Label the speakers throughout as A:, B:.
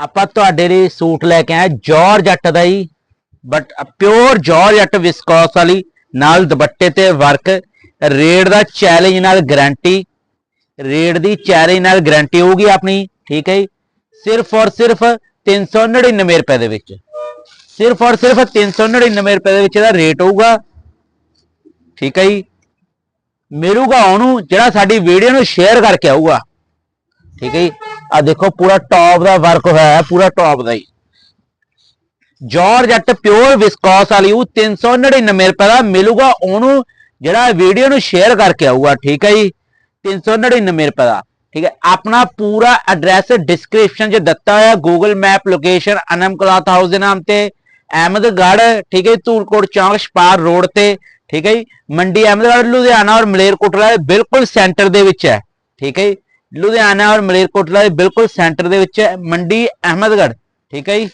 A: ਆਪਾਂ ਤੁਹਾਡੇ ਲਈ ਸੂਟ ਲੈ ਕੇ ਆਏ ਜਾਰਜੱਟ ਦਾ ਹੀ ਬਟ ਪਿਓਰ ਜਾਰਜੱਟ ਵਿਸਕੋਸ ਵਾਲੀ, ਨਾਲ ਦੁਪੱਟੇ ਤੇ ਵਰਕ ਰੇਟ ਦਾ ਚੈਲੰਜ ਨਾਲ ਗਾਰੰਟੀ ਰੇਟ ਦੀ ਚੈਲੰਜ ਨਾਲ ਗਾਰੰਟੀ ਹੋਊਗੀ ਆਪਣੀ, ਠੀਕ ਹੈ ਜੀ, ਸਿਰਫ ਔਰ ਸਿਰਫ 399 ਰੁਪਏ ਦੇ ਵਿੱਚ, ਸਿਰਫ ਔਰ ਸਿਰਫ 399 ਰੁਪਏ ਦੇ ਵਿੱਚ ਇਹਦਾ ਰੇਟ ਹੋਊਗਾ, ਠੀਕ ਹੈ ਜੀ, ਮਿਲੂਗਾ ਉਹਨੂੰ, ਜਿਹੜਾ ਸਾਡੀ ਵੀਡੀਓ ਨੂੰ ਸ਼ੇਅਰ ਕਰਕੇ ਆਊਗਾ, ਠੀਕ ਹੈ ਜੀ ਆ ਦੇਖੋ ਪੂਰਾ ਟੌਪ ਦਾ ਵਰਕ ਹੋਇਆ ਹੈ ਪੂਰਾ ਟੌਪ ਦਾ ਹੀ। ਜਾਰਜੱਟ ਪਿਓਰ ਵਿਸਕੋਸ ਵਾਲੀ ਉਹ 399 ਰੁਪਏ ਦਾ ਮਿਲੂਗਾ ਉਹਨੂੰ ਜਿਹੜਾ ਵੀਡੀਓ ਨੂੰ ਸ਼ੇਅਰ ਕਰਕੇ ਆਊਗਾ ਠੀਕ ਹੈ ਜੀ? 399 ਰੁਪਏ ਦਾ ਠੀਕ ਹੈ? ਆਪਣਾ ਪੂਰਾ ਐਡਰੈਸ ਡਿਸਕ੍ਰਿਪਸ਼ਨ 'ਚ ਦਿੱਤਾ ਹੋਇਆ Google map location Anam cloth house ਦੇ ਨਾਮ ਤੇ ਅਹਿਮਦਗੜ੍ਹ ਠੀਕ ਹੈ ਜੀ, ਧੂਲਕੋਟ ਚੌਂਕ ਛਪਾਰ ਰੋਡ ਤੇ ਠੀਕ ਹੈ ਜੀ? ਮੰਡੀ ਅਹਿਮਦਗੜ੍ਹ ਲੁਧਿਆਣਾ ਔਰ ਮਲੇਰਕੋਟਲਾ ਬਿਲਕੁਲ ਸੈਂਟਰ ਦੇ ਵਿੱਚ ਹੈ ਠੀਕ ਹੈ ਜੀ? ਲੁਧਿਆਣਾ ਔਰ ਮਲੇਰਕੋਟਲਾ ਦੇ ਬਿਲਕੁਲ ਸੈਂਟਰ ਦੇ ਵਿੱਚ ਹੈ, ਮੰਡੀ ਅਹਿਮਦਗੜ੍ਹ, ਠੀਕ ਹੈ ਜੀ?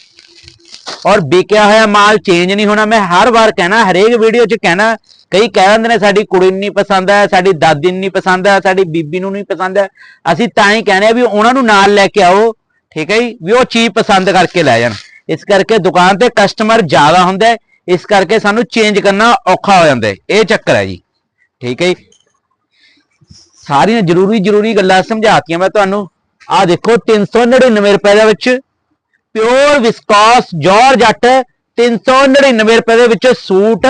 A: ਔਰ ਵਿਕਿਆ ਹੋਇਆ ਮਾਲ ਚੇਂਜ ਨਹੀਂ ਹੋਣਾ, ਮੈਂ ਹਰ ਵਾਰ ਕਹਿਣਾ, ਹਰੇਕ ਵੀਡੀਓ 'ਚ ਕਹਿਣਾ, ਕਈ ਕਹਿ ਦਿੰਦੇ ਨੇ, ਸਾਡੀ ਕੁੜੀ ਨੂੰ ਨਹੀਂ ਪਸੰਦ ਹੈ, ਸਾਡੀ ਦਾਦੀ ਨੂੰ ਨਹੀਂ ਪਸੰਦ ਹੈ, ਸਾਡੀ ਬੀਬੀ ਨੂੰ ਨਹੀਂ ਪਸੰਦ ਹੈ। ਅਸੀਂ ਤਾਂ ਹੀ ਕਹਿੰਦੇ ਆ ਵੀ ਉਹਨਾਂ ਨੂੰ ਨਾਲ ਲੈ ਕੇ ਆਓ, ਠੀਕ ਹੈ ਜੀ? ਵੀ ਉਹ ਚੀਜ਼ ਪਸੰਦ ਕਰਕੇ ਲੈ ਜਾਣ। ਇਸ ਕਰਕੇ ਦੁਕਾਨ ਤੇ ਕਸਟਮਰ ਜ਼ਿਆਦਾ ਹੁੰਦਾ ਇਸ ਕਰਕੇ ਸਾਨੂੰ ਚੇਂਜ ਕਰਨਾ ਔਖਾ ਹੋ ਜਾਂਦਾ ਇਹ ਚੱਕਰ ਹੈ ਜੀ, ਠੀਕ ਹੈ ਜੀ? ਸਾਰੀਆਂ ਜ਼ਰੂਰੀ ਜ਼ਰੂਰੀ ਗੱਲਾਂ ਸਮਝਾਤੀਆਂ ਮੈਂ ਤੁਹਾਨੂੰ। ਆਹ ਦੇਖੋ 399 ਰੁਪਏ ਦੇ ਵਿੱਚ ਪਿਓਰ ਵਿਸਕੋਸ ਜਾਰਜੱਟ 399 ਰੁਪਏ ਦੇ ਵਿੱਚ ਸੂਟ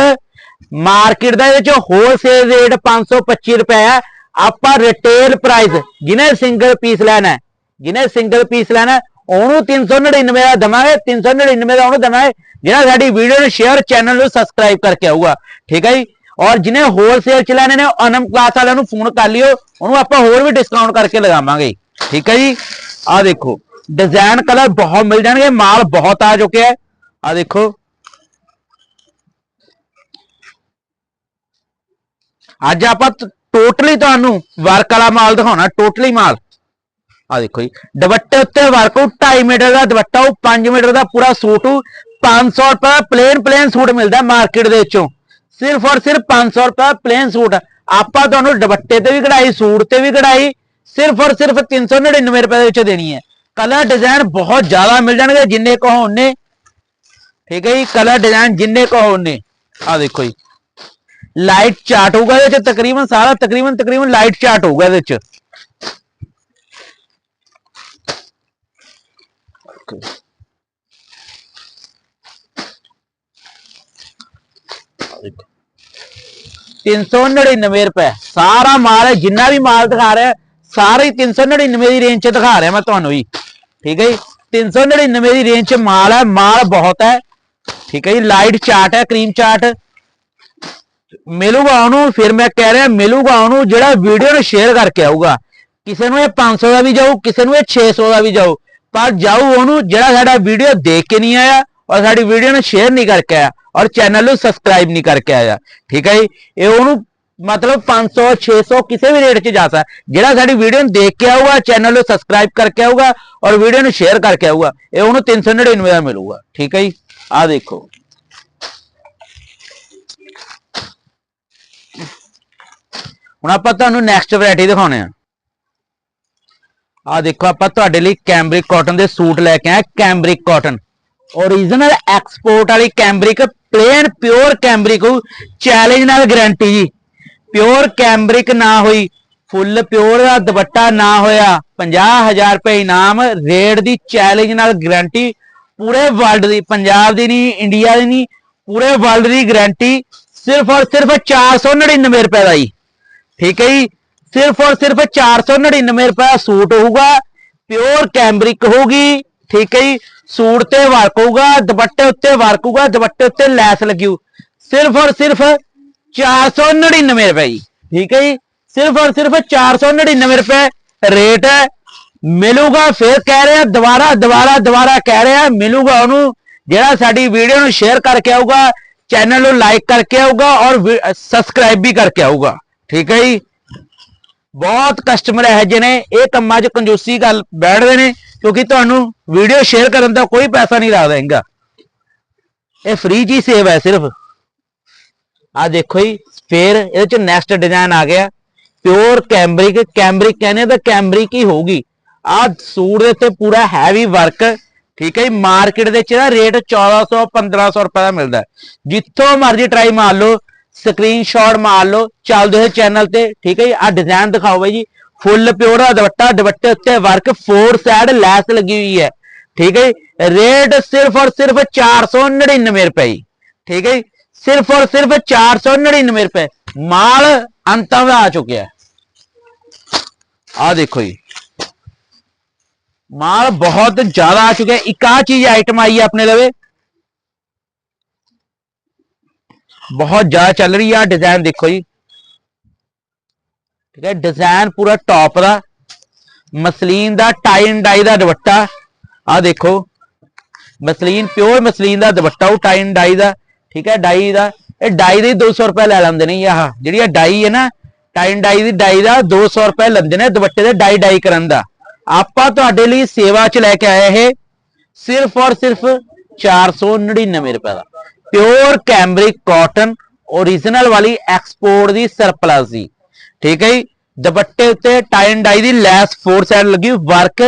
A: ਮਾਰਕੀਟ ਦਾ ਇਹਦੇ ਵਿੱਚ ਹੋਲਸੇਲ ਰੇਟ 525 ਰੁਪਏ ਹੈ। ਆਪਾਂ ਰਿਟੇਲ ਪ੍ਰਾਈਸ ਜਿਹਨੇ ਸਿੰਗਲ ਪੀਸ ਲੈਣਾ ਜਿਹਨੇ ਸਿੰਗਲ ਪੀਸ ਲੈਣਾ ਹੈ, ਉਹਨੂੰ 399 ਦਾ ਦਵਾਂਗੇ 399 ਦਾ ਉਹਨੂੰ ਦਵਾਂਗੇ। ਜਿਹੜਾ ਸਾਡੀ ਵੀਡੀਓ ਨੂੰ ਸ਼ੇਅਰ ਚੈਨਲ ਨੂੰ ਸਬਸਕ੍ਰਾਈਬ ਕਰਕੇ ਆਊਗਾ। ਠੀਕ ਹੈ ਜੀ? ਔਰ ਜਿਹਨੇ ਹੋਲਸੇਲ ਚ ਲੈਣੇ ਨੇ ਅਨਮ ਕਲਾਸ ਵਾਲਿਆਂ ਨੂੰ ਫੋਨ ਕਰ ਲਿਓ, ਉਹਨੂੰ ਆਪਾਂ ਹੋਰ ਵੀ ਡਿਸਕਾਊਂਟ ਕਰਕੇ ਲਗਾਵਾਂਗੇ। ਠੀਕ ਹੈ ਜੀ? ਆਹ ਦੇਖੋ ਡਿਜ਼ਾਈਨ ਕਲਰ ਬਹੁਤ ਮਿਲ ਜਾਣਗੇ, ਮਾਲ ਬਹੁਤ ਆ ਚੁੱਕਿਆ ਹੈ। ਆਹ ਦੇਖੋ। ਅੱਜ ਆਪਾਂ ਟੋਟਲੀ ਤੁਹਾਨੂੰ ਵਰਕ ਵਾਲਾ ਮਾਲ ਦਿਖਾਉਣਾ ਟੋਟਲੀ ਮਾਲ। ਆ ਦੇਖੋ ਜੀ, ਦੁਪੱਟੇ ਉੱਤੇ ਵਰਕ ਉਹ 2.5 ਮੀਟਰ ਦਾ ਦੁਪੱਟਾ ਉਹ 5 ਮੀਟਰ ਦਾ ਪੂਰਾ ਸੂਟ ਉਹ 500 ਰੁਪਏ ਪਲੇਨ ਪਲੇਨ ਸੂਟ ਮਿਲਦਾ ਮਾਰਕੀਟ ਦੇ ਵਿੱਚੋਂ। ਸਿਰਫ ਔਰ ਸਿਰਫ 500 ਰੁਪਏ ਪਲੇਨ ਸੂਟ ਆਪਾਂ ਤੁਹਾਨੂੰ ਦੁਪੱਟੇ ਤੇ ਵੀ ਕਢਾਈ ਸੂਟ ਤੇ ਵੀ ਕਢਾਈ ਸਿਰਫ ਔਰ ਸਿਰਫ 399 ਰੁਪਏ ਦੇ ਵਿੱਚ ਦੇਣੀ ਹੈ ਕਲਰ ਡਿਜ਼ਾਈਨ ਬਹੁਤ ਜ਼ਿਆਦਾ ਮਿਲ ਜਾਣਗੇ ਜਿੰਨੇ ਕਹੋ ਉਹਨੇ ਠੀਕ ਹੈ ਜੀ ਕਲਰ ਡਿਜ਼ਾਈਨ ਜਿੰਨੇ ਕਹੋ ਉਹਨੇ ਆ ਦੇਖੋ ਜੀ ਲਾਈਟ ਚਾਰਟ ਹੋਊਗਾ ਇਹਦੇ ਚ ਤਕਰੀਬਨ ਸਾਰਾ ਤਕਰੀਬਨ ਤਕਰੀਬਨ ਲਾਈਟ ਚਾਰਟ ਹੋਊਗਾ ਇਹਦੇ ਚ ਤਿੰਨ ਸੌ 399 ਰੁਪਏ। ਸਾਰਾ ਮਾਲ ਹੈ, ਜਿੰਨਾ ਵੀ ਮਾਲ ਦਿਖਾ ਰਿਹਾ ਸਾਰੇ ਹੀ 399 ਦੀ ਰੇਂਜ 'ਚ ਦਿਖਾ ਰਿਹਾ ਮੈਂ ਤੁਹਾਨੂੰ ਜੀ। ਠੀਕ ਹੈ ਜੀ? 399 ਦੀ ਰੇਂਜ 'ਚ ਮਾਲ ਹੈ, ਮਾਲ ਬਹੁਤ ਹੈ। ਠੀਕ ਹੈ ਜੀ? ਲਾਈਟ ਚਾਟ ਹੈ ਕਰੀਮ ਚਾਟ ਮਿਲੂਗਾ ਉਹਨੂੰ, ਫਿਰ ਮੈਂ ਕਹਿ ਰਿਹਾ ਮਿਲੂਗਾ ਉਹਨੂੰ, ਜਿਹੜਾ ਵੀਡੀਓ ਨੂੰ ਸ਼ੇਅਰ ਕਰਕੇ ਆਊਗਾ। ਕਿਸੇ ਨੂੰ ਇਹ 500 ਦਾ ਵੀ ਜਾਊ, ਕਿਸੇ ਨੂੰ ਇਹ 600 ਦਾ ਵੀ ਜਾਊ। ਪਰ ਜਾਊ ਉਹਨੂੰ, ਜਿਹੜਾ ਸਾਡਾ ਵੀਡੀਓ ਦੇਖ ਕੇ ਨਹੀਂ ਆਇਆ ਔਰ ਸਾਡੀ ਵੀਡੀਓ ਨੂੰ ਸ਼ੇਅਰ ਨਹੀਂ ਕਰਕੇ ਆਇਆ, ਔਰ ਚੈਨਲ ਨੂੰ ਸਬਸਕ੍ਰਾਈਬ ਨਹੀਂ ਕਰਕੇ ਆਇਆ। ਠੀਕ ਹੈ ਜੀ? ਇਹ ਉਹਨੂੰ ਮਤਲਬ 500 600 ਕਿਸੇ ਵੀ ਰੇਟ 'ਚ ਜਾ ਸਕਦਾ। ਜਿਹੜਾ ਸਾਡੀ ਵੀਡੀਓ ਨੂੰ ਦੇਖ ਕੇ ਆਊਗਾ ਚੈਨਲ ਨੂੰ ਸਬਸਕ੍ਰਾਈਬ ਕਰਕੇ ਆਊਗਾ ਔਰ ਵੀਡੀਓ ਨੂੰ ਸ਼ੇਅਰ ਕਰਕੇ ਆਊਗਾ, ਇਹ ਉਹਨੂੰ 399 ਦਾ ਮਿਲੂਗਾ। ਠੀਕ ਹੈ ਜੀ? ਆਹ ਦੇਖੋ। ਹੁਣ ਆਪਾਂ ਤੁਹਾਨੂੰ ਨੈਕਸਟ ਵੈਰਾਈਟੀ ਦਿਖਾਉਣੇ ਆ। ਆ ਦੇਖੋ, ਆਪਾਂ ਤੁਹਾਡੇ ਲਈ ਕੈਂਬਰਿਕ ਕਾਟਨ ਦੇ ਸੂਟ ਲੈ ਕੇ ਆਏ ਕੈਂਬਰਿਕ ਕਾਟਨ ਓਰੀਜਨਲ ਐਕਸਪੋਰਟ ਵਾਲੀ cambric plain pure cambric challenge ਨਾਲ ਗਾਰੰਟੀ ਜੀ। ਪਿਓਰ ਕੈਂਬਰਿਕ ਨਾ ਹੋਈ ਫੁੱਲ ਪਿਓਰ ਦਾ ਦੁਪੱਟਾ ਨਾ ਹੋਇਆ 50000 ਰੁਪਏ ਇਨਾਮ ਰੇਟ ਦੀ ਚੈਲੰਜ ਨਾਲ ਗਾਰੰਟੀ ਪੂਰੇ ਵਰਲਡ ਦੀ, ਪੰਜਾਬ ਦੀ ਨਹੀਂ ਇੰਡੀਆ ਦੀ ਨਹੀਂ, ਪੂਰੇ ਵਰਲਡ ਦੀ ਗਾਰੰਟੀ ਸਿਰਫ ਔਰ ਸਿਰਫ 499 ਰੁਪਏ ਦਾ ਜੀ। ਠੀਕ ਹੈ ਜੀ? ਸਿਰਫ ਔਰ ਸਿਰਫ 499 ਰੁਪਏ ਦਾ ਸੂਟ ਹੋਊਗਾ ਪਿਓਰ ਕੈਂਬਰਿਕ ਹੋਊਗੀ। ਠੀਕ ਹੈ ਜੀ? ਸੂਟ ਤੇ ਵਰਕੂਗਾ, ਦੁਪੱਟੇ ਉੱਤੇ ਵਰਕੂਗਾ, ਦੁਪੱਟੇ ਉੱਤੇ ਲੈਸ ਲੱਗੀ ਸਿਰਫ ਔਰ ਸਿਰਫ 499 ਰੁਪਏ ਜੀ। ਠੀਕ ਹੈ ਜੀ? ਸਿਰਫ ਔਰ ਸਿਰਫ 499 ਰੁਪਏ ਰੇਟ ਹੈ। ਮਿਲੂਗਾ, ਫਿਰ ਕਹਿ ਰਿਹਾ, ਦੁਬਾਰਾ ਦੁਬਾਰਾ ਦੁਬਾਰਾ ਕਹਿ ਰਿਹਾ, ਮਿਲੂਗਾ ਉਹਨੂੰ। ਜਿਹੜਾ ਸਾਡੀ ਵੀਡੀਓ ਨੂੰ ਸ਼ੇਅਰ ਕਰਕੇ ਆਊਗਾ ਚੈਨਲ ਨੂੰ ਲਾਈਕ ਕਰਕੇ ਆਊਗਾ ਔਰ ਸਬਸਕ੍ਰਾਈਬ ਵੀ ਕਰਕੇ ਆਊਗਾ। ਠੀਕ ਹੈ ਜੀ? ਬਹੁਤ ਕਸਟਮਰ ਇਹੋ ਜਿਹੇ ਨੇ, ਇਹ ਕੰਮਾਂ 'ਚ ਕੰਜੂਸੀ ਗੱਲ ਬੈਠਦੇ ਨੇ, ਕਿਉਂਕਿ ਤੁਹਾਨੂੰ ਵੀਡੀਓ ਸ਼ੇਅਰ ਕਰਨ ਦਾ ਕੋਈ ਪੈਸਾ ਨਹੀਂ ਲੱਗਦਾ ਹੈਗਾ। ਇਹ ਫ੍ਰੀ ਜੀ ਸੇਵ ਹੈ ਸਿਰਫ। ਆ ਦੇਖੋ ਜੀ, ਫੇਰ ਇਹਦੇ ਚ ਨੈਕਸਟ ਡਿਜ਼ਾਈਨ ਆ ਗਿਆ। ਪਿਓਰ ਕੈਂਬਰਿਕ ਕੈਂਬਰਿਕ ਕਹਿੰਦੇ ਤਾਂ ਕੈਂਬਰਿਕ ਹੀ ਹੋਊਗੀ। ਆ ਸੂਟ ਦੇ ਉੱਤੇ ਪੂਰਾ ਹੈਵੀ ਵਰਕ ਠੀਕ ਹੈ ਜੀ ਮਾਰਕੀਟ ਦੇ ਵਿੱਚ ਨਾ ਰੇਟ 1400 1500 ਰੁਪਏ ਦਾ ਮਿਲਦਾ। ਜਿੱਥੋਂ ਮਰਜ਼ੀ ਟਰਾਈ ਮਾਰ ਲਓ ਸਕਰੀਨਸ਼ਾਟ ਮਾਰ ਲਓ ਚੱਲਦੇ ਹੋਏ ਚੈਨਲ ਤੇ, ਠੀਕ ਹੈ ਜੀ? ਆ ਡਿਜ਼ਾਈਨ ਦਿਖਾਓ ਬਾਈ ਜੀ। ਫੁੱਲ ਪਿਓਰ ਦੁਪੱਟਾ, ਦੁਪੱਟੇ ਉੱਤੇ ਵਰਕ ਫੋਰ ਸਾਈਡ ਲੈਸ ਲੱਗੀ ਹੋਈ ਹੈ। ਠੀਕ ਹੈ ਜੀ? ਰੇਟ ਸਿਰਫ ਔਰ ਸਿਰਫ 499 ਰੁਪਏ ਜੀ। ਠੀਕ ਹੈ ਜੀ? ਸਿਰਫ ਔਰ ਸਿਰਫ 499 ਰੁਪਏ। ਮਾਲ ਅੰਤਾਂ ਦਾ ਆ ਚੁੱਕਿਆ ਆ ਦੇਖੋ ਜੀ। ਮਾਲ ਬਹੁਤ ਜ਼ਿਆਦਾ ਆ ਚੁੱਕਿਆ ਇੱਕ ਆ ਚੀਜ਼ ਆਈਟਮ ਆਈ ਹੈ ਆਪਣੇ ਲਵੇ। ਬਹੁਤ ਜ਼ਿਆਦਾ ਚੱਲ ਰਹੀ ਆ ਡਿਜ਼ਾਈਨ ਦੇਖੋ ਜੀ। ਠੀਕ ਹੈ ਡਿਜ਼ਾਈਨ ਪੂਰਾ ਟੌਪ ਦਾ, ਮਸਲੀਨ ਦਾ ਟਾਈ ਐਂਡ ਡਾਈ ਦਾ ਦੁਪੱਟਾ ਆ ਦੇਖੋ। ਮਸਲੀਨ ਪਿਓਰ ਮਸਲੀਨ ਦਾ ਦੁਪੱਟਾ, ਉਹ ਟਾਈ ਐਂਡ ਡਾਈ ਦਾ, ਠੀਕ ਹੈ ਡਾਈ ਦਾ। ਇਹ ਡਾਈ ਦੇ 200 ਰੁਪਏ ਲੈ ਲੈਂਦੇ ਨੇ ਆਹ। ਜਿਹੜੀ ਇਹ ਡਾਈ ਹੈ ਨਾ ਟਾਈ ਐਂਡ ਡਾਈ ਦੀ ਡਾਈ ਦਾ 200 ਰੁਪਏ ਲੈਂਦੇ ਨੇ ਦੁਪੱਟੇ ਦੇ ਡਾਈ ਡਾਈ ਕਰਨ ਦਾ। ਆਪਾਂ ਤੁਹਾਡੇ ਲਈ ਸੇਵਾ 'ਚ ਲੈ ਕੇ ਆਏ ਇਹ, ਸਿਰਫ ਔਰ ਸਿਰਫ 499 ਰੁਪਏ ਦਾ। ਪਿਓਰ ਕੈਮਰਿਕ ਕਾਟਨ origignal ਵਾਲੀ ਐਕਸਪੋਰਟ ਦੀ ਸਰਪਲਸ ਦੀ ਠੀਕ ਹੈ ਜੀ? ਦੁਪੱਟੇ ਉੱਤੇ ਟਾਈ ਡਾਈ ਦੀ ਲੈਸ ਫੋਰ ਸਾਈਡ ਲੱਗੀ ਵਰਕ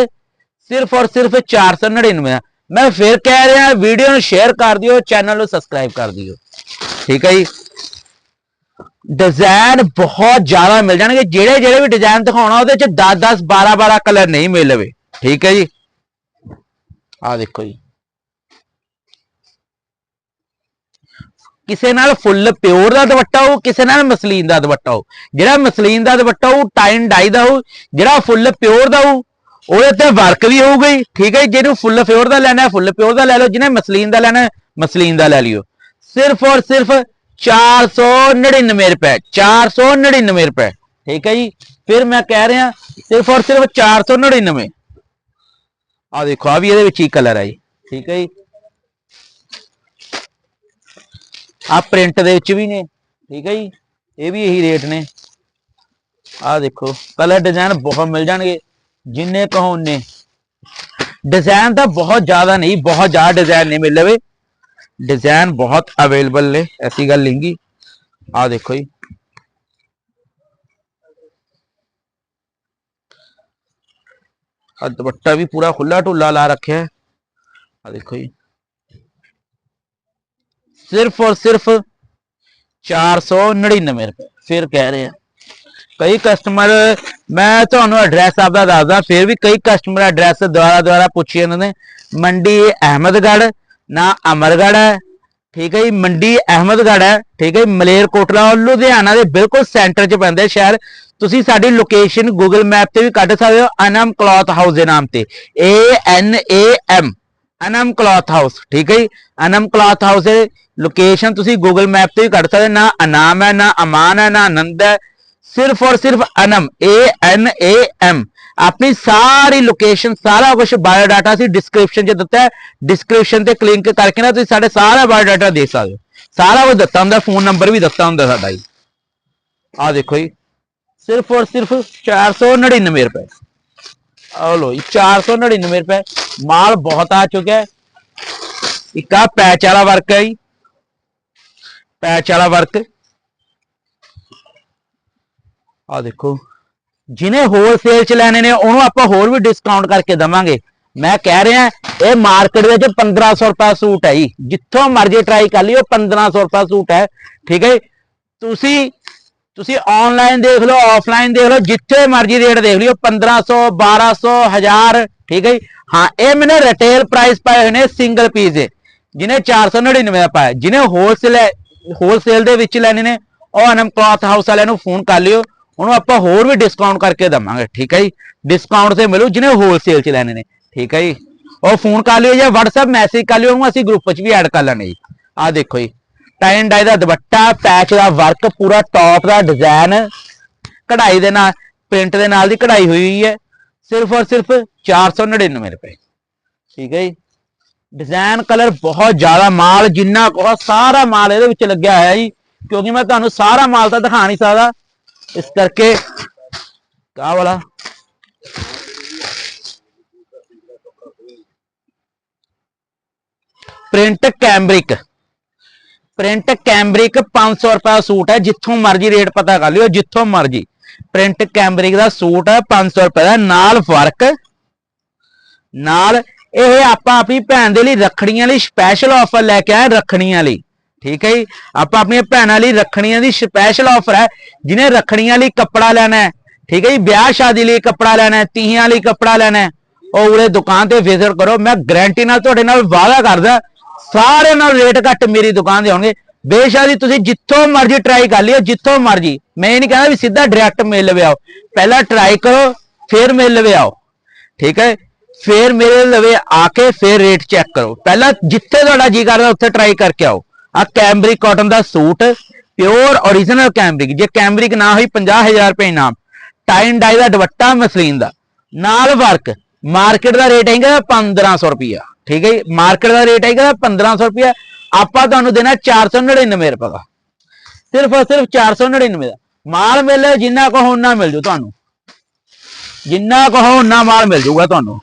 A: ਸਿਰਫ ਔਰ ਸਿਰਫ 499 ਦਾ ਮੈਂ ਫਿਰ ਕਹਿ ਰਿਹਾ ਵੀਡੀਓ ਨੂੰ ਸ਼ੇਅਰ ਕਰ ਦਿਓ ਚੈਨਲ ਨੂੰ ਸਬਸਕ੍ਰਾਈਬ ਕਰ ਦਿਓ। ਠੀਕ ਹੈ ਜੀ? ਡਿਜ਼ਾਈਨ ਬਹੁਤ ਜ਼ਿਆਦਾ ਮਿਲ ਜਾਣਗੇ। ਜਿਹੜੇ ਜਿਹੜੇ ਵੀ ਡਿਜ਼ਾਈਨ ਦਿਖਾਉਣਾ ਉਹਦੇ ਚ 10 10 12 12 ਕਲਰ ਨਹੀਂ ਮਿਲਵੇ ਠੀਕ ਹੈ ਜੀ? ਆ ਦੇਖੋ ਜੀ। ਕਿਸੇ ਨਾਲ ਫੁੱਲ ਪਿਓਰ ਦਾ ਦੁਪੱਟਾ ਹੋ ਕਿਸੇ ਨਾਲ ਮਸਲੀਨ ਦਾ ਦੁਪੱਟਾ ਹੋ ਜਿਹੜਾ ਮਸਲੀਨ ਦਾ ਦੁਪੱਟਾ ਉਹ ਟਾਈਨ ਡਾਈ ਦਾ ਹੋ ਜਿਹੜਾ ਫੁੱਲ ਪਿਓਰ ਦਾ ਹੋ ਉਹਦੇ ਤੇ ਵਰਕ ਵੀ ਹੋਊਗਾ ਹੀ ਠੀਕ ਹੈ ਜਿਹਨੂੰ ਫੁੱਲ ਪਿਓਰ ਦਾ ਲੈਣਾ ਹੈ ਫੁੱਲ ਪਿਓਰ ਦਾ ਲੈ ਲਓ, ਜਿਹਨੇ ਮਸਲੀਨ ਦਾ ਲੈਣਾ, ਮਸਲੀਨ ਦਾ ਲੈ ਲਿਓ। ਸਿਰਫ ਔਰ ਸਿਰਫ 499 ਰੁਪਏ 499 ਰੁਪਏ। ਠੀਕ ਹੈ ਜੀ, ਫਿਰ ਮੈਂ ਕਹਿ ਰਿਹਾ, ਸਿਰਫ ਔਰ ਸਿਰਫ 499 ਆ ਦੇਖੋ ਆ ਵੀ ਇਹਦੇ ਵਿੱਚ ਹੀ ਕਲਰ ਹੈ ਜੀ। ਠੀਕ ਹੈ ਜੀ ਆ ਪ੍ਰਿੰਟ ਦੇ ਵਿੱਚ ਵੀ ਨੇ, ਠੀਕ ਹੈ ਜੀ, ਇਹ ਵੀ ਇਹੀ ਰੇਟ ਨੇ। ਆ ਦੇਖੋ ਕਲਰ ਡਿਜ਼ਾਈਨ ਬਹੁਤ ਮਿਲ ਜਾਣਗੇ, ਜਿੰਨੇ ਕਹੋ ਉਨੇ ਡਿਜ਼ਾਈਨ ਤਾਂ ਬਹੁਤ ਜ਼ਿਆਦਾ ਨਹੀਂ, ਬਹੁਤ ਜ਼ਿਆਦਾ ਡਿਜ਼ਾਈਨ ਨਹੀਂ ਮਿਲ ਲਵੇ ਡਿਜ਼ਾਈਨ ਬਹੁਤ ਅਵੇਲੇਬਲ ਨੇ, ਐਸੀ ਗੱਲ ਨਹੀਂਗੀ ਆ ਦੇਖੋ ਜੀ। ਆ ਦੁਪੱਟਾ ਵੀ ਪੂਰਾ ਖੁੱਲਾ ਢੁੱਲਾ ਲਾ ਰੱਖਿਆ। ਹੈ ਆ ਦੇਖੋ ਜੀ। ਸਿਰਫ ਔਰ ਸਿਰਫ 499 ਰੁਪਏ। ਫਿਰ ਕਹਿ ਰਹੇ ਆ ਕਈ ਕਸਟਮਰ ਮੈਂ ਤੁਹਾਨੂੰ ਐਡਰੈਸ ਆਪਦਾ ਦੱਸਦਾ ਫਿਰ ਵੀ ਕਈ ਕਸਟਮਰ ਐਡਰੈਸ ਦੁਆਰਾ ਦੁਆਰਾ ਪੁੱਛੀ ਇਹਨਾਂ ਨੇ ਮੰਡੀ ਅਹਿਮਦਗੜ੍ਹ ਨਾ ਅਮਰਗੜ੍ਹ ਹੈ ਠੀਕ ਹੈ ਜੀ ਮੰਡੀ ਅਹਿਮਦਗੜ੍ਹ ਹੈ ਠੀਕ ਹੈ ਜੀ, ਮਲੇਰਕੋਟਲਾ ਔਰ ਲੁਧਿਆਣਾ ਦੇ ਬਿਲਕੁਲ ਸੈਂਟਰ 'ਚ ਪੈਂਦਾ ਸ਼ਹਿਰ। ਤੁਸੀਂ ਸਾਡੀ ਲੋਕੇਸ਼ਨ ਗੂਗਲ ਮੈਪ ਤੇ ਵੀ ਕੱਢ ਸਕਦੇ ਹੋ ਅਨਮ ਕਲੌਥ ਹਾਊਸ ਦੇ ਨਾਮ ਤੇ A N A M Anam cloth house ਠੀਕ ਹੈ ਜੀ? ਅਨਮ ਕਲੌਥ ਹਾਊਸ ਦੇ ਲੋਕੇਸ਼ਨ ਤੁਸੀਂ ਗੂਗਲ ਮੈਪ ਤੇ ਵੀ ਕੱਢ ਸਕਦੇ ਨਾ ਅਨਾਮ ਹੈ, ਨਾ ਅਮਾਨ ਹੈ, ਨਾ ਆਨੰਦ ਹੈ। ਸਿਰਫ ਔਰ ਸਿਰਫ ਅਨਮ ਏ ਐਨ ਏ ਐਮ ਆਪਣੀ ਸਾਰੀ ਲੋਕੇਸ਼ਨ ਸਾਰਾ ਕੁਝ ਬਾਇਓ ਡਾਟਾ ਅਸੀਂ ਡਿਸਕ੍ਰਿਪਸ਼ਨ 'ਚ ਦਿੱਤਾ ਹੈ। ਡਿਸਕ੍ਰਿਪਸ਼ਨ ਤੇ ਕਲਿੱਕ ਕਰਕੇ ਨਾ ਤੁਸੀਂ ਸਾਡੇ ਸਾਰਾ ਬਾਇਓ ਡਾਟਾ ਦੇਖ ਸਕਦੇ ਹੋ। ਸਾਰਾ ਕੁਝ ਦਿੱਤਾ ਹੁੰਦਾ ਫੋਨ ਨੰਬਰ ਵੀ ਦਿੱਤਾ ਹੁੰਦਾ ਸਾਡਾ ਜੀ। ਆ ਦੇਖੋ ਜੀ। ਸਿਰਫ ਔਰ ਸਿਰਫ 499 ਰੁਪਏ। ਆ ਲੋ ਜੀ 499 ਰੁਪਏ ਮਾਲ ਬਹੁਤ ਆ ਚੁੱਕਿਆ ਹੈ ਇੱਕ ਆ ਪੈਚ ਵਾਲਾ ਵਰਕ ਹੈ ਜੀ ਪੈਚ ਵਾਲਾ ਵਰਕ ਆ ਦੇਖੋ ਜਿਹਨੇ ਹੋਲਸੇਲ ਚ ਲੈਣੇ ਨੇ ਉਹਨੂੰ ਆਪਾਂ ਹੋਰ ਵੀ ਡਿਸਕਾਊਂਟ ਕਰਕੇ ਦਵਾਂਗੇ ਮੈਂ ਕਹਿ ਰਿਹਾ ਇਹ ਮਾਰਕੀਟ ਵਿੱਚ 1500 ਰੁਪਏ ਸੂਟ ਹੈ ਜੀ ਜਿੱਥੋਂ ਮਰਜ਼ੀ ਟਰਾਈ ਕਰ ਲਿਓ 1500 ਰੁਪਏ ਸੂਟ ਹੈ ਠੀਕ ਹੈ ਜੀ? ਤੁਸੀਂ ਤੁਸੀਂ ਆਨਲਾਈਨ ਦੇਖ ਲਓ ਆਫਲਾਈਨ ਦੇਖ ਲਓ, ਜਿੱਥੇ ਮਰਜ਼ੀ ਰੇਟ ਦੇਖ ਲਿਓ 1500 1200 1000 ਠੀਕ ਹੈ ਜੀ? ਹਾਂ, ਇਹ ਮੈਨੇ ਰਿਟੇਲ ਪ੍ਰਾਈਸ ਪਾਏ ਹੋਏ ਨੇ ਸਿੰਗਲ ਪੀਸ ਦੇ, ਜਿਹਨੇ 499 ਦਾ ਪਾਇਆ, ਜਿਹਨੇ ਹੋਲਸੇਲ ਹੋਲਸੇਲ ਦੇ ਵਿੱਚ ਲੈਣੇ ਨੇ, ਉਹ ਅਨਮ ਕਲੌਥ ਹਾਊਸ ਵਾਲਿਆਂ ਨੂੰ ਫੋਨ ਕਰ ਲਿਓ, ਉਹਨੂੰ ਆਪਾਂ ਹੋਰ ਵੀ ਡਿਸਕਾਊਂਟ ਕਰਕੇ ਦਵਾਂਗੇ, ਠੀਕ ਹੈ ਜੀ? ਡਿਸਕਾਊਂਟ ਤੇ ਮਿਲੂ, ਜਿਹਨੇ ਹੋਲਸੇਲ ਚ ਲੈਣੇ ਨੇ, ਠੀਕ ਹੈ ਜੀ? ਉਹ ਫੋਨ ਕਰ ਲਿਓ ਜਾਂ WhatsApp ਮੈਸੇਜ ਕਰ ਲਿਓ, ਉਹਨੂੰ ਅਸੀਂ ਗਰੁੱਪ 'ਚ ਵੀ ਐਡ ਕਰ ਲੈਣੇ ਜੀ। ਆਹ ਦੇਖੋ ਜੀ ਟਾਈਨ ਡਾਈ ਦਾ ਦੁਪੱਟਾ, ਪੈਚ ਦਾ ਵਰਕ, ਪੂਰਾ ਟੌਪ ਦਾ ਡਿਜ਼ਾਈਨ ਕਢਾਈ ਦੇ ਨਾਲ ਪ੍ਰਿੰਟ ਦੇ ਨਾਲ ਦੀ ਕਢਾਈ ਹੋਈ ਹੈ। ਸਿਰਫ ਔਰ ਸਿਰਫ 499 ਰੁਪਏ। ਠੀਕ ਹੈ ਜੀ? ਡਿਜ਼ਾਈਨ ਕਲਰ ਬਹੁਤ ਜ਼ਿਆਦਾ ਮਾਲ, ਜਿੰਨਾ ਕੋ ਸਾਰਾ ਮਾਲ ਇਹਦੇ ਵਿੱਚ ਲੱਗਿਆ ਹੋਇਆ ਜੀ। ਕਿਉਂਕਿ ਮੈਂ ਤੁਹਾਨੂੰ ਸਾਰਾ ਮਾਲ ਤਾਂ ਦਿਖਾ ਨਹੀਂ ਸਕਦਾ। ਇਸ ਕਰਕੇ ਕਾ ਵਾਲਾ। ਪ੍ਰਿੰਟ ਕੈਂਬਰਿਕ ਪ੍ਰਿੰਟ ਕੈਂਬਰਿਕ 500 ਰੁਪਏ ਦਾ ਸੂਟ ਹੈ, ਜਿੱਥੋਂ ਮਰਜ਼ੀ ਰੇਟ ਪਤਾ ਕਰ ਲਿਓ, ਜਿੱਥੋਂ ਮਰਜ਼ੀ। ਪ੍ਰਿੰਟ ਕੈਂਬਰਿਕ ਦਾ ਸੂਟ ਹੈ 500 ਰੁਪਏ ਦਾ, ਨਾਲ ਫ਼ਰਕ ਨਾਲ ਇਹ ਆਪਾਂ ਆਪਣੀ ਭੈਣ ਦੇ ਲਈ ਰੱਖੜੀਆਂ ਲਈ ਸਪੈਸ਼ਲ ਆਫਰ ਲੈ ਕੇ ਆਏ ਰੱਖੜੀਆਂ ਲਈ। ਠੀਕ ਹੈ ਜੀ? ਆਪਾਂ ਆਪਣੀਆਂ ਭੈਣਾਂ ਲਈ ਰੱਖੜੀਆਂ ਦੀ ਸਪੈਸ਼ਲ ਆਫਰ ਹੈ, ਜਿਹਨੇ ਰੱਖੜੀਆਂ ਲਈ ਕੱਪੜਾ ਲੈਣਾ ਹੈ। ਠੀਕ ਹੈ ਜੀ? ਵਿਆਹ ਸ਼ਾਦੀ ਲਈ ਕੱਪੜਾ ਲੈਣਾ ਹੈ, ਤੀਆਂ ਲਈ ਕੱਪੜਾ ਲੈਣਾ ਹੈ। ਉਹ ਉਰੇ ਦੁਕਾਨ ਤੇ ਵਿਜ਼ਿਟ ਕਰੋ, ਮੈਂ ਗਾਰੰਟੀ ਨਾਲ ਤੁਹਾਡੇ ਨਾਲ ਵਾਅਦਾ ਕਰਦਾ ਸਾਰੇ ਨਾਲ ਰੇਟ ਘੱਟ ਮੇਰੀ ਦੁਕਾਨ ਦੇ ਆਉਣਗੇ ਬੇਸ਼ੱਕ ਤੁਸੀਂ ਜਿੱਥੋਂ ਮਰਜ਼ੀ ਟਰਾਈ ਕਰ ਲਿਓ, ਜਿੱਥੋਂ ਮਰਜ਼ੀ। ਮੈਂ ਇਹ ਨਹੀਂ ਕਹਿੰਦਾ ਵੀ ਸਿੱਧਾ ਡਾਇਰੈਕਟ ਮੇਲ ਲਵੇ ਆਓ। ਪਹਿਲਾਂ ਟਰਾਈ ਕਰੋ, ਫਿਰ ਮੇਲ ਲਵੇ ਆਓ। ਠੀਕ ਹੈ? ਫਿਰ ਮੇਰੇ ਲਵੇ, ਆ ਕੇ ਫਿਰ ਰੇਟ ਚੈੱਕ ਕਰੋ। ਪਹਿਲਾਂ ਜਿੱਥੇ ਤੁਹਾਡਾ ਜੀ ਕਰਦਾ, ਉੱਥੇ ਟਰਾਈ ਕਰਕੇ ਆਓ। ਆ ਕੈਮਬਰਿਕ ਕਾਟਨ ਦਾ ਸੂਟ ਪਿਓਰ origignal ਕੈਮਬਰਿਕ ਜੇ ਕੈਮਬਰਿਕ ਨਾ ਹੋਈ 50000 ਰੁਪਏ ਇਨਾਮ। ਟਾਈਨ ਡਾਈ ਦਾ ਦੁਪੱਟਾ ਮਸਲੀਨ ਦਾ। ਨਾਲ ਵਰਕ ਮਾਰਕੀਟ ਦਾ ਰੇਟ ਹੈਗਾ 1500 ਰੁਪਿਆ ਠੀਕ ਹੈ ਜੀ? ਮਾਰਕੀਟ ਦਾ ਰੇਟ ਹੈਗਾ 1500 ਰੁਪਿਆ ਆਪਾਂ ਤੁਹਾਨੂੰ ਦੇਣਾ 499 ਰੁਪਏ ਦਾ। ਸਿਰਫ ਔਰ ਸਿਰਫ 499 ਦਾ। ਮਾਲ ਮਿਲੇ, ਜਿੰਨਾ ਕੋ ਉਹਨਾਂ ਮਿਲ ਜੂ ਤੁਹਾਨੂੰ। ਜਿੰਨਾ ਕਹੋ ਉਨਾ ਮਾਲ ਮਿਲ ਜੂਗਾ ਤੁਹਾਨੂੰ।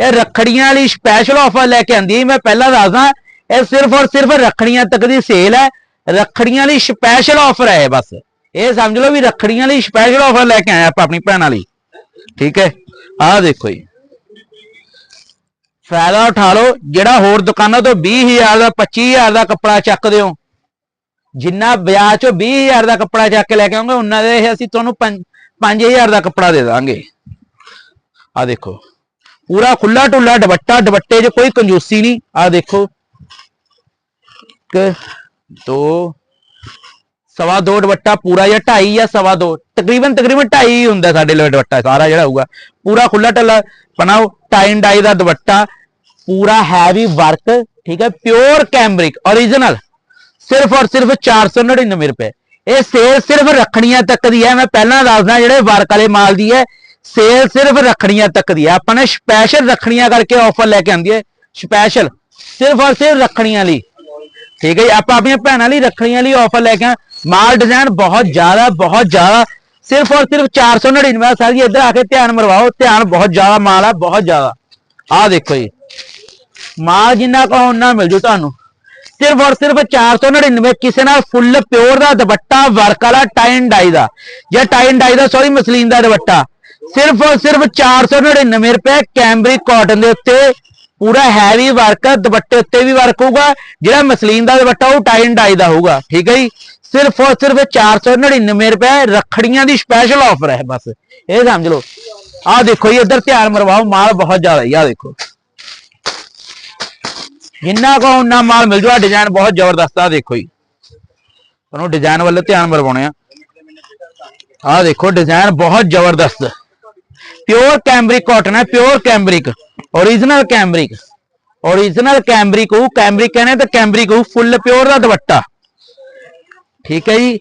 A: ਇਹ ਰੱਖੜੀਆਂ ਲਈ ਸਪੈਸ਼ਲ ਆਫਰ ਲੈ ਕੇ ਆਂਦੀ ਮੈਂ ਪਹਿਲਾਂ ਦੱਸਦਾ, ਇਹ ਸਿਰਫ ਔਰ ਸਿਰਫ ਰੱਖੜੀਆਂ ਤੱਕ ਦੀ ਸੇਲ ਹੈ। ਰੱਖੜੀਆਂ ਲਈ ਸਪੈਸ਼ਲ ਆਫਰ ਹੈ ਬਸ। ਇਹ ਸਮਝ ਲਓ ਵੀ ਰੱਖੜੀਆਂ ਲਈ ਸਪੈਸ਼ਲ ਆਫਰ ਲੈ ਕੇ ਆਏ ਆਪਾਂ ਆਪਣੀ ਭੈਣਾਂ ਲਈ ਠੀਕ ਹੈ? ਆਹ ਦੇਖੋ ਜੀ। ਫਾਇਦਾ ਉਠਾ ਲਓ, ਜਿਹੜਾ ਹੋਰ ਦੁਕਾਨਾਂ ਤੋਂ 20000 ਦਾ 25000 ਦਾ ਕੱਪੜਾ ਚੱਕਦੇ ਹੋ ਜਿੰਨਾ ਵਿਆਹ ਚੋਂ 20000 ਦਾ ਕੱਪੜਾ ਚੱਕ ਕੇ ਲੈ ਕੇ ਆਉਂਗੇ, ਉਹਨਾਂ ਦੇ ਇਹ ਅਸੀਂ ਤੁਹਾਨੂੰ 5000 ਦਾ ਕੱਪੜਾ ਦੇ ਦਾਂਗੇ। ਆ ਦੇਖੋ, ਪੂਰਾ ਖੁੱਲਾ ਟੁੱਲਾ ਦੁਪੱਟਾ, ਦੁਪੱਟੇ 'ਚ ਕੋਈ ਕੰਜੂਸੀ ਨਹੀਂ। ਆ ਦੇਖੋ, ਇੱਕ, ਦੋ ਸਵਾ ਦੋ ਦੁਪੱਟਾ ਪੂਰਾ ਜਾਂ ਢਾਈ ਜਾਂ ਸਵਾ ਦੋ, ਤਕਰੀਬਨ ਤਕਰੀਬਨ ਢਾਈ ਹੀ ਹੁੰਦਾ ਸਾਡੇ ਲਈ ਦੁਪੱਟਾ, ਸਾਰਾ ਜਿਹੜਾ ਹੋਊਗਾ। ਪੂਰਾ ਖੁੱਲਾ ਢੱਲਾ, ਬਣਾਓ ਟਾਈਨ ਡਾਈ ਦਾ ਦੁਪੱਟਾ, ਪੂਰਾ ਹੈਵੀ ਵਰਕ ਠੀਕ ਹੈ ਪਿਓਰ ਕੈਮਬਰਿਕ origignal ਸਿਰਫ ਔਰ ਸਿਰਫ 499 ਰੁਪਏ। ਇਹ ਸੇਲ ਸਿਰਫ ਰੱਖੜੀਆਂ ਤੱਕ ਦੀ ਹੈ, ਮੈਂ ਪਹਿਲਾਂ ਦੱਸਦਾ ਜਿਹੜੇ ਵਰਕ ਵਾਲੇ ਮਾਲ ਦੀ ਹੈ ਸੇਲ ਸਿਰਫ ਰੱਖੜੀਆਂ ਤੱਕ ਦੀ ਹੈ। ਆਪਾਂ ਨੇ ਸਪੈਸ਼ਲ ਰੱਖੜੀਆਂ ਕਰਕੇ ਆਫਰ ਲੈ ਕੇ ਆਂਦੀ ਹੈ ਸਪੈਸ਼ਲ ਸਿਰਫ ਔਰ ਸਿਰਫ ਰੱਖੜੀਆਂ ਲਈ। ਠੀਕ ਹੈ ਜੀ, ਆਪਾਂ ਆਪਣੀਆਂ ਭੈਣਾਂ ਲਈ ਰੱਖੜੀਆਂ ਲਈ ਆਫਰ ਲੈ ਕੇ ਆ। ਮਾਲ ਡਿਜ਼ਾਈਨ ਬਹੁਤ ਜ਼ਿਆਦਾ ਬਹੁਤ ਜ਼ਿਆਦਾ, ਸਿਰਫ ਔਰ ਸਿਰਫ 499 ਸਰ ਜੀ ਇੱਧਰ ਆ ਕੇ ਧਿਆਨ ਮਰਵਾਓ, ਧਿਆਨ ਬਹੁਤ ਜ਼ਿਆਦਾ, ਮਾਲ ਆ ਬਹੁਤ ਜ਼ਿਆਦਾ। ਆਹ ਦੇਖੋ ਜੀ। ਮਾਲ ਜਿੰਨਾ ਕਹੋ ਉਹਨਾਂ ਮਿਲ ਜੂ ਤੁਹਾਨੂੰ। ਸਿਰਫ ਔਰ ਸਿਰਫ 499 ਕਿਸੇ ਨਾਲ ਫੁੱਲ ਪਿਓਰ ਦਾ ਦੁਪੱਟਾ ਵਰਕ ਵਾਲਾ ਟਾਈਨ ਡਾਈ ਦਾ। ਜਾਂ ਟਾਈਨ ਡਾਈ ਦਾ ਸੌਰੀ ਮਸਲੀਨ ਦਾ ਦੁਪੱਟਾ। ਸਿਰਫ ਔਰ ਸਿਰਫ 499 ਰੁਪਏ ਕੈਮਬਰਿਕ ਕਾਟਨ ਦੇ ਉੱਤੇ ਪੂਰਾ ਹੈਵੀ ਵਰਕ ਦੁਪੱਟੇ ਉੱਤੇ ਵੀ ਵਰਕ ਹੋਊਗਾ, ਜਿਹੜਾ ਮਸਲੀਨ ਦਾ ਦੁਪੱਟਾ ਉਹ ਟਾਈਨ ਡਾਈ ਦਾ ਹੋਊਗਾ। ਠੀਕ ਹੈ ਜੀ? ਸਿਰਫ ਔਰ ਸਿਰਫ 499 ਰੁਪਏ ਰੱਖੜੀਆਂ ਦੀ ਸਪੈਸ਼ਲ ਆਫਰ ਹੈ ਬਸ। ਇਹ ਸਮਝ ਲਓ। ਆਹ ਦੇਖੋ ਜੀ, ਇੱਧਰ ਧਿਆਨ ਮਰਵਾਓ, ਮਾਲ ਬਹੁਤ ਜ਼ਿਆਦਾ ਹੀ। ਆਹ ਦੇਖੋ। ਜਿੰਨਾ ਕੋ ਉਨਾ ਮਾਲ ਮਿਲ ਜੂਗਾ ਡਿਜ਼ਾਈਨ ਬਹੁਤ ਜ਼ਬਰਦਸਤ ਆ ਦੇਖੋ ਜੀ। ਤੁਹਾਨੂੰ ਡਿਜ਼ਾਈਨ ਵੱਲ ਧਿਆਨ ਮਰਵਾਉਣੇ ਆ। ਆਹ ਦੇਖੋ ਡਿਜ਼ਾਈਨ ਬਹੁਤ ਜ਼ਬਰਦਸਤ। ਪਿਓਰ ਕੈਮਬਰਿਕ ਕਾਟਨ ਹੈ pure cambric origignal cambric origignal cambric ਉਹ ਕੈਮਬਰਿਕ ਕਹਿੰਦੇ ਤਾਂ ਕੈਮਬਰਿਕ ਉਹ ਫੁੱਲ ਪਿਓਰ ਦਾ ਦੁਪੱਟਾ। ਠੀਕ ਹੈ ਜੀ।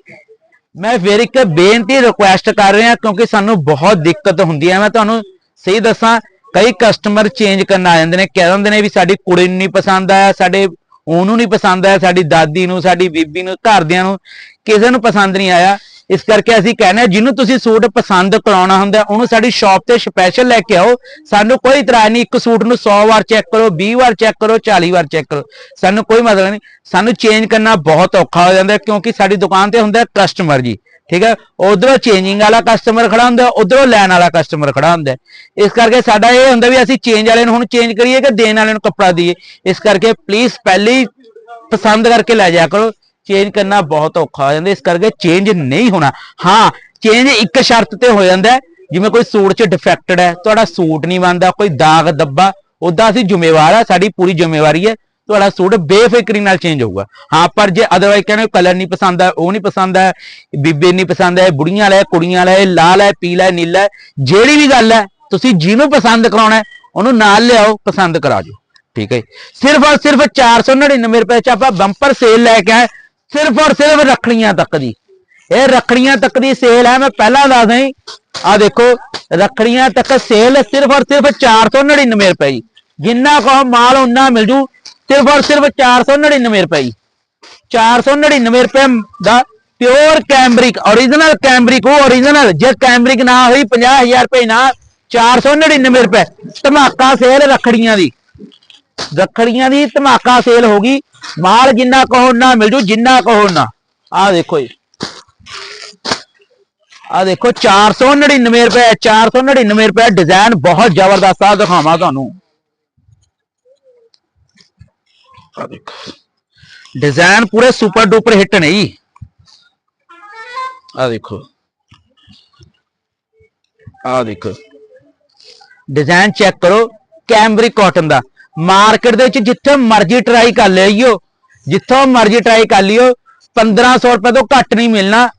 A: ਮੈਂ ਫਿਰ ਇੱਕ ਬੇਨਤੀ ਰਿਕੁਐਸਟ ਕਰ ਰਿਹਾ ਕਿਉਂਕਿ ਸਾਨੂੰ ਬਹੁਤ ਦਿੱਕਤ ਹੁੰਦੀ ਹੈ। ਮੈਂ ਤੁਹਾਨੂੰ ਸਹੀ ਦੱਸਾਂ, ਕਈ ਕਸਟਮਰ ਚੇਂਜ ਕਰਨ ਆ ਜਾਂਦੇ ਨੇ, ਕਹਿ ਦਿੰਦੇ ਨੇ ਵੀ ਸਾਡੀ ਕੁੜੀ ਨੂੰ ਨਹੀਂ ਪਸੰਦ ਆਇਆ, ਸਾਡੇ ਉਹਨੂੰ ਨਹੀਂ ਪਸੰਦ ਆਇਆ, ਸਾਡੀ ਦਾਦੀ ਨੂੰ, ਸਾਡੀ ਬੀਬੀ ਨੂੰ, ਘਰਦਿਆਂ ਨੂੰ ਕਿਸੇ ਨੂੰ ਪਸੰਦ ਨਹੀਂ ਆਇਆ। ਇਸ ਕਰਕੇ ਅਸੀਂ ਕਹਿੰਦੇ ਜਿਹਨੂੰ ਤੁਸੀਂ ਸੂਟ ਪਸੰਦ ਕਰਾਉਣਾ ਹੁੰਦਾ, ਉਹਨੂੰ ਸਾਡੀ ਸ਼ਾਪ ਤੇ ਸਪੈਸ਼ਲ ਲੈ ਕੇ ਆਓ। ਸਾਨੂੰ ਕੋਈ ਇਤਰਾਜ਼ ਨਹੀਂ, ਇੱਕ ਸੂਟ ਨੂੰ 100 ਵਾਰ ਚੈੱਕ ਕਰੋ 20 ਵਾਰ ਚੈੱਕ ਕਰੋ 40 ਵਾਰ ਚੈੱਕ ਕਰੋ। ਸਾਨੂੰ ਕੋਈ ਮਤਲਬ ਨਹੀਂ, ਸਾਨੂੰ ਚੇਂਜ ਕਰਨਾ ਬਹੁਤ ਔਖਾ ਹੋ ਜਾਂਦਾ ਕਿਉਂਕਿ ਸਾਡੀ ਦੁਕਾਨ ਤੇ ਹੁੰਦਾ ਕਸਟਮਰ ਜੀ, ਠੀਕ ਹੈ? ਉਧਰੋਂ ਚੇਂਜਿੰਗ ਵਾਲਾ ਕਸਟਮਰ ਖੜਾ ਹੁੰਦਾ ਉਧਰੋਂ ਲੈਣ ਵਾਲਾ ਕਸਟਮਰ ਖੜਾ ਹੁੰਦਾ ਇਸ ਕਰਕੇ ਸਾਡਾ ਇਹ ਹੁੰਦਾ ਵੀ ਅਸੀਂ ਚੇਂਜ ਵਾਲੇ ਨੂੰ ਹੁਣ ਚੇਂਜ ਕਰੀਏ ਕਿ ਦੇਣ ਵਾਲੇ ਨੂੰ ਕੱਪੜਾ ਦਈਏ। ਇਸ ਕਰਕੇ ਪਲੀਜ਼ ਪਹਿਲੇ ਹੀ ਪਸੰਦ ਕਰਕੇ ਲੈ ਜਾਇਆ ਕਰੋ। ਚੇਂਜ ਕਰਨਾ ਬਹੁਤ ਔਖਾ ਹੋ ਜਾਂਦਾ, ਇਸ ਕਰਕੇ ਚੇਂਜ ਨਹੀਂ ਹੋਣਾ। ਹਾਂ ਚੇਂਜ ਇੱਕ ਸ਼ਰਤ ਤੇ ਹੋ ਜਾਂਦਾ ਜਿਵੇਂ ਕੋਈ ਸੂਟ 'ਚ ਡਿਫੈਕਟਡ ਹੈ, ਤੁਹਾਡਾ ਸੂਟ ਨਹੀਂ ਬਣਦਾ, ਕੋਈ ਦਾਗ ਦੱਬਾ ਉਦਾਂ ਅਸੀਂ ਜ਼ਿੰਮੇਵਾਰ ਆ, ਸਾਡੀ ਪੂਰੀ ਜ਼ਿੰਮੇਵਾਰੀ ਹੈ, ਤੁਹਾਡਾ ਸੂਟ ਬੇਫਿਕਰੀ ਨਾਲ ਚੇਂਜ ਹੋਊਗਾ। ਹਾਂ, ਪਰ ਜੇ ਅਦਰਵਾਈਜ਼ ਕਹਿੰਦੇ ਕਲਰ ਨਹੀਂ ਪਸੰਦ ਹੈ, ਉਹ ਨਹੀਂ ਪਸੰਦ ਹੈ, ਬੀਬੇ ਨਹੀਂ ਪਸੰਦ ਹੈ, ਬੁੜੀਆਂ ਵਾਲਾ ਕੁੜੀਆਂ ਵਾਲਾ ਹੈ, ਲਾਲ ਹੈ, ਪੀਲਾ ਹੈ, ਨੀਲਾ ਹੈ, ਜਿਹੜੀ ਵੀ ਗੱਲ ਹੈ, ਤੁਸੀਂ ਜਿਹਨੂੰ ਪਸੰਦ ਕਰਾਉਣਾ ਉਹਨੂੰ ਨਾਲ ਲਿਆਓ, ਪਸੰਦ ਕਰਾ ਜੋ ਠੀਕ ਹੈ ਜੀ। ਸਿਰਫ ਔਰ ਸਿਰਫ 499 ਰੁਪਏ ਚ ਆਪਾਂ ਬੰਪਰ ਸੇਲ ਲੈ ਕੇ ਆਏ ਸਿਰਫ ਔਰ ਸਿਰਫ ਰੱਖੜੀਆਂ ਤੱਕ ਦੀ। ਇਹ ਰੱਖੜੀਆਂ ਤੱਕ ਦੀ ਸੇਲ ਹੈ, ਮੈਂ ਪਹਿਲਾਂ ਦੱਸ ਦਈ ਆ ਦੇਖੋ, ਰੱਖੜੀਆਂ ਤੱਕ ਸੇਲ ਸਿਰਫ ਔਰ ਸਿਰਫ 499 ਰੁਪਏ ਜੀ। ਜਿੰਨਾ ਕੋ ਮਾਲ ਉਨਾ ਮਿਲ ਜੂ, ਸਿਰਫ ਔਰ ਸਿਰਫ 499 ਰੁਪਏ ਜੀ। 499 ਰੁਪਏ ਦਾ ਪਿਓਰ ਕੈਂਬਰਿਕ origignal ਕੈਂਬਰਿਕ ਉਹ origignal ਜੇ ਕੈਂਬਰਿਕ ਨਾ ਹੋਈ 50000 ਰੁਪਏ ਨਾ 499 ਰੁਪਏ। ਧਮਾਕਾ ਸੇਲ ਰੱਖੜੀਆਂ ਦੀ। ਰੱਖੜੀਆਂ ਦੀ ਧਮਾਕਾ ਸੇਲ ਹੋ ਗਈ। ਮਾਲ ਜਿੰਨਾ ਕਹੋ ਨਾ ਮਿਲ ਜੂ, ਜਿੰਨਾ ਕਹੋ ਨਾ ਆਹ ਦੇਖੋ ਜੀ। ਆ ਦੇਖੋ 499 ਰੁਪਏ 499 ਰੁਪਏ ਡਿਜ਼ਾਈਨ ਬਹੁਤ ਜ਼ਬਰਦਸਤ ਆ, ਦਿਖਾਵਾਂ ਤੁਹਾਨੂੰ। ਆ ਦੇਖੋ। ਡਿਜ਼ਾਈਨ ਪੂਰੇ ਸੁਪਰ ਡੂਪਰ ਹਿੱਟ ਨੇ ਜੀ। ਆ ਦੇਖੋ। ਆ ਦੇਖੋ। ਡਿਜ਼ਾਈਨ ਚੈੱਕ ਕਰੋ ਕੈਮਬਰਿਕ ਕਾਟਨ ਦਾ। ਮਾਰਕੀਟ ਦੇ ਵਿੱਚ ਜਿੱਥੇ ਮਰਜ਼ੀ ਟਰਾਈ ਕਰ ਲਿਓ ਜਿੱਥੋਂ ਮਰਜ਼ੀ ਟਰਾਈ ਕਰ ਲਿਓ 1500 ਰੁਪਏ ਤੋਂ ਘੱਟ ਨਹੀਂ ਮਿਲਣਾ।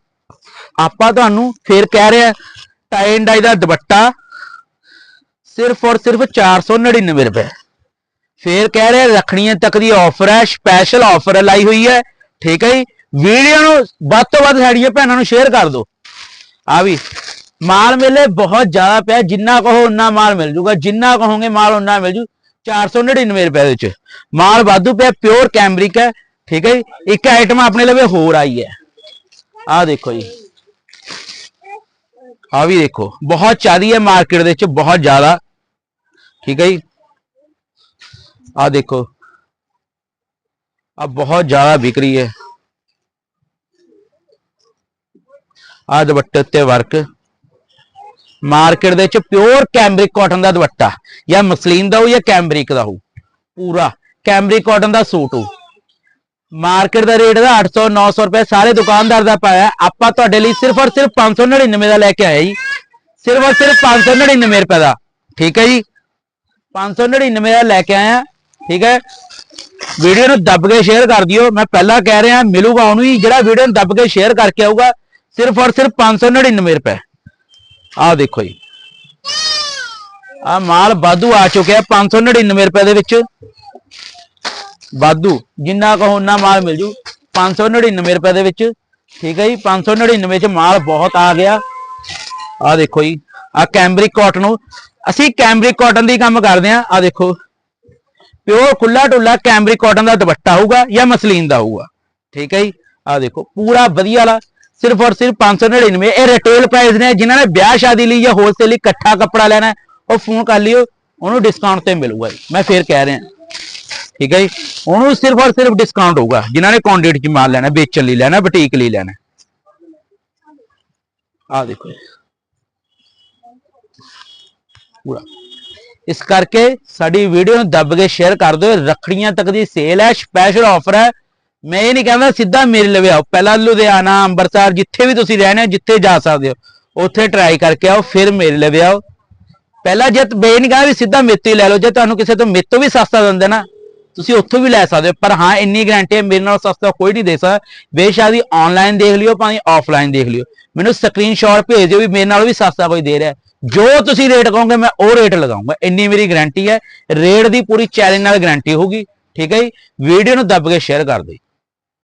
A: ਆਪਾਂ ਤੁਹਾਨੂੰ ਫੇਰ ਕਹਿ ਰਿਹਾ ਟਾਈ ਐਂਡ ਡਾਈ ਦਾ ਦੁਪੱਟਾ ਸਿਰਫ ਔਰ ਸਿਰਫ 499 ਰੁਪਏ। ਫੇਰ ਕਹਿ ਰਿਹਾ ਰੱਖਣੀਆਂ ਤੱਕ ਦੀ ਆਫਰ ਹੈ ਸਪੈਸ਼ਲ ਆਫਰ ਲਾਈ ਹੋਈ ਹੈ। ਠੀਕ ਹੈ ਜੀ? ਵੀਡੀਓ ਨੂੰ ਵੱਧ ਤੋਂ ਵੱਧ ਸਾਡੀਆਂ ਭੈਣਾਂ ਨੂੰ ਸ਼ੇਅਰ ਕਰ ਦਿਓ। ਆ ਵੀ, ਮਾਲ ਮੇਲੇ ਬਹੁਤ ਜ਼ਿਆਦਾ ਪਿਆ, ਜਿੰਨਾ ਕਹੋ ਉਨਾ ਮਾਲ ਮਿਲ ਜੂਗਾ। ਜਿੰਨਾ ਕਹੋਗੇ ਮਾਲ ਉਨਾ ਮਿਲ ਜੂ। 499 ਰੁਪਏ ਦੇ ਵਿੱਚ। ਮਾਲ ਵਾਧੂ ਪਿਆ ਪਿਓਰ ਕੈਮਰਿਕ ਹੈ, ਠੀਕ ਹੈ ਜੀ। ਇੱਕ ਆਈਟਮ ਆਪਣੇ ਲਵੇ ਹੋਰ ਆਈ ਹੈ। ਆਹ ਦੇਖੋ ਜੀ। ਆ ਵੀ ਦੇਖੋ, ਬਹੁਤ ਚਾਦੀ ਹੈ ਮਾਰਕੀਟ ਦੇ ਵਿੱਚ, ਬਹੁਤ ਜ਼ਿਆਦਾ। ਠੀਕ ਹੈ ਜੀ। ਆ ਦੇਖੋ। ਆ ਬਹੁਤ ਜ਼ਿਆਦਾ ਵਿਕਰੀ ਹੈ। ਆ ਦੁਪੱਟੇ ਉੱਤੇ ਵਰਕ ਮਾਰਕੀਟ ਦੇ ਵਿੱਚ ਪਿਓਰ ਕੈਮਬਰਿਕ ਕਾਟਨ ਦਾ ਦੁਪੱਟਾ, ਜਾਂ ਮਸਲੀਨ ਦਾ ਹੋ ਜਾਂ ਕੈਮਬਰਿਕ ਦਾ ਹੋ ਪੂਰਾ ਕੈਮਬਰਿਕ ਕਾਟਨ ਦਾ ਸੂਟ ਹੋ ਮਾਰਕੀਟ ਦਾ ਰੇਟ ਦਾ 800 900 ਰੁਪਏ ਸਾਰੇ ਦੁਕਾਨਦਾਰ ਦਾ ਪਾਇਆ। ਆਪਾਂ ਤੁਹਾਡੇ ਲਈ ਸਿਰਫ ਔਰ ਸਿਰਫ 599 ਦਾ ਲੈ ਕੇ ਆਏ ਜੀ। ਸਿਰਫ ਔਰ ਸਿਰਫ 599 ਰੁਪਏ ਦਾ। ਠੀਕ ਹੈ ਜੀ? 599 ਦਾ ਲੈ ਕੇ ਆਇਆ ਠੀਕ ਹੈ? ਵੀਡੀਓ ਨੂੰ ਦੱਬ ਕੇ ਸ਼ੇਅਰ ਕਰ ਦਿਓ। ਮੈਂ ਪਹਿਲਾਂ ਕਹਿ ਰਿਹਾ, ਮਿਲੂਗਾ ਉਹਨੂੰ ਹੀ। ਜਿਹੜਾ ਵੀਡੀਓ ਨੂੰ ਦੱਬ ਕੇ ਸ਼ੇਅਰ ਕਰਕੇ ਆਊਗਾ, ਸਿਰਫ ਔਰ ਸਿਰਫ 599 ਰੁਪਏ। ਆਹ ਦੇਖੋ ਜੀ। ਆ ਮਾਲ ਵਾਧੂ ਆ ਚੁੱਕਿਆ 599 ਰੁਪਏ ਦੇ ਵਿੱਚ। ਵਾਧੂ, ਜਿੰਨਾ ਕਹੋ ਉਨਾ ਮਾਲ ਮਿਲ ਜੂ 599 ਰੁਪਏ ਦੇ ਵਿੱਚ। ਠੀਕ ਹੈ ਜੀ 599 ਚ ਮਾਲ ਬਹੁਤ ਆ ਗਿਆ। ਆ ਦੇਖੋ ਜੀ ਆ ਕੈਮਬਰਿਕ ਕਾਟਨ ਅਸੀਂ ਕੈਮਬਰਿਕ ਕਾਟਨ ਦੀ ਕੰਮ ਕਰਦੇ ਆ ਆ ਦੇਖੋ। ਪਿਓਰ ਖੁੱਲਾ ਢੁੱਲਾ ਕੈਮਬਰਿਕ ਕਾਟਨ ਦਾ ਦੁਪੱਟਾ ਹੋਊਗਾ ਜਾਂ ਮਸਲੀਨ ਦਾ ਹੋਊਗਾ। ਠੀਕ ਹੈ ਜੀ ਆ ਦੇਖੋ, ਪੂਰਾ ਵਧੀਆ ਵਾਲਾ। ਸਿਰਫ ਔਰ ਸਿਰਫ 599 ਇਹ ਰਿਟੇਲ ਪ੍ਰਾਈਸ ਨੇ ਜਿਨ੍ਹਾਂ ਨੇ ਵਿਆਹ ਸ਼ਾਦੀ ਲਈ ਜਾਂ ਹੋਲਸੇਲ ਲਈ ਇਕੱਠਾ ਕੱਪੜਾ ਲੈਣਾ ਉਹ ਫੋਨ ਕਰ ਲਿਓ ਉਹਨੂੰ ਡਿਸਕਾਊਂਟ ਤੇ ਮਿਲੂਗਾ ਜੀ ਮੈਂ ਫੇਰ ਕਹਿ ਰਿਹਾ ਠੀਕ ਹੈ ਜੀ ਉਹਨੂੰ ਸਿਰਫ ਔਰ ਸਿਰਫ ਡਿਸਕਾਊਂਟ ਹੋਊਗਾ ਜਿਨ੍ਹਾਂ ਨੇ ਕੁਆਂਟੀਟੀ ਚ ਮਾਲ ਲੈਣਾ ਵੇਚਣ ਲਈ ਲੈਣਾ ਬੁਟੀਕ ਲਈ ਲੈਣਾ ਆ ਦੇਖੋ ਪੂਰਾ ਇਸ ਕਰਕੇ ਸਾਡੀ ਵੀਡੀਓ ਨੂੰ ਦੱਬ ਕੇ ਸ਼ੇਅਰ ਕਰ ਦਿਓ ਰੱਖੜੀਆਂ ਤੱਕ ਦੀ ਸੇਲ ਹੈ ਸਪੈਸ਼ਲ ਆਫਰ ਹੈ ਮੈਂ ਇਹ ਨਹੀਂ ਕਹਿੰਦਾ ਸਿੱਧਾ ਮੇਰੇ ਲਵੇ ਆਓ। ਪਹਿਲਾਂ ਲੁਧਿਆਣਾ, ਅੰਮ੍ਰਿਤਸਰ, ਜਿੱਥੇ ਵੀ ਤੁਸੀਂ ਰਹਿਣੇ ਹੋ ਜਿੱਥੇ ਜਾ ਸਕਦੇ ਹੋ। ਉੱਥੇ ਟਰਾਈ ਕਰਕੇ ਆਓ, ਫਿਰ ਮੇਰੇ ਲਵੇ ਆਓ। ਪਹਿਲਾਂ ਜੇ ਬੇ ਨਹੀਂ ਕਹਿੰਦਾ ਵੀ ਸਿੱਧਾ ਮੇਤੇ ਹੀ ਲੈ ਲਓ, ਜੇ ਤੁਹਾਨੂੰ ਕਿਸੇ ਤੋਂ ਮੇਤੋਂ ਵੀ ਸਸਤਾ ਦਿੰਦੇ ਨਾ, ਤੁਸੀਂ ਉੱਥੋਂ ਵੀ ਲੈ ਸਕਦੇ ਹੋ। ਪਰ ਹਾਂ, ਇੰਨੀ ਗਾਰੰਟੀ ਹੈ, ਮੇਰੇ ਨਾਲ ਸਸਤਾ ਕੋਈ ਨਹੀਂ ਦੇ ਸਕਦਾ। ਬੇਸ਼ੱਕ ਆਨਲਾਈਨ ਦੇਖ ਲਿਓ, ਭਾਵੇਂ ਆਫਲਾਈਨ ਦੇਖ ਲਿਓ। ਮੈਨੂੰ ਸਕਰੀਨਸ਼ਾਟ ਭੇਜ ਦਿਓ ਵੀ ਮੇਰੇ ਨਾਲ ਵੀ ਸਸਤਾ ਕੋਈ ਦੇ ਰਿਹਾ ਜੋ ਤੁਸੀਂ ਰੇਟ ਕਹੋਗੇ, ਮੈਂ ਉਹ ਰੇਟ ਲਗਾਉਂਗਾ। ਇੰਨੀ ਮੇਰੀ ਗਾਰੰਟੀ ਹੈ। ਰੇਟ ਦੀ ਪੂਰੀ ਚੈਲੰਜ ਨਾਲ ਗਾਰੰਟੀ ਹੋਊਗੀ। ਠੀਕ ਹੈ ਜੀ? ਵੀਡੀਓ ਨੂੰ ਦੱਬ ਕੇ ਸ਼ੇਅਰ ਕਰ ਦਿਓ।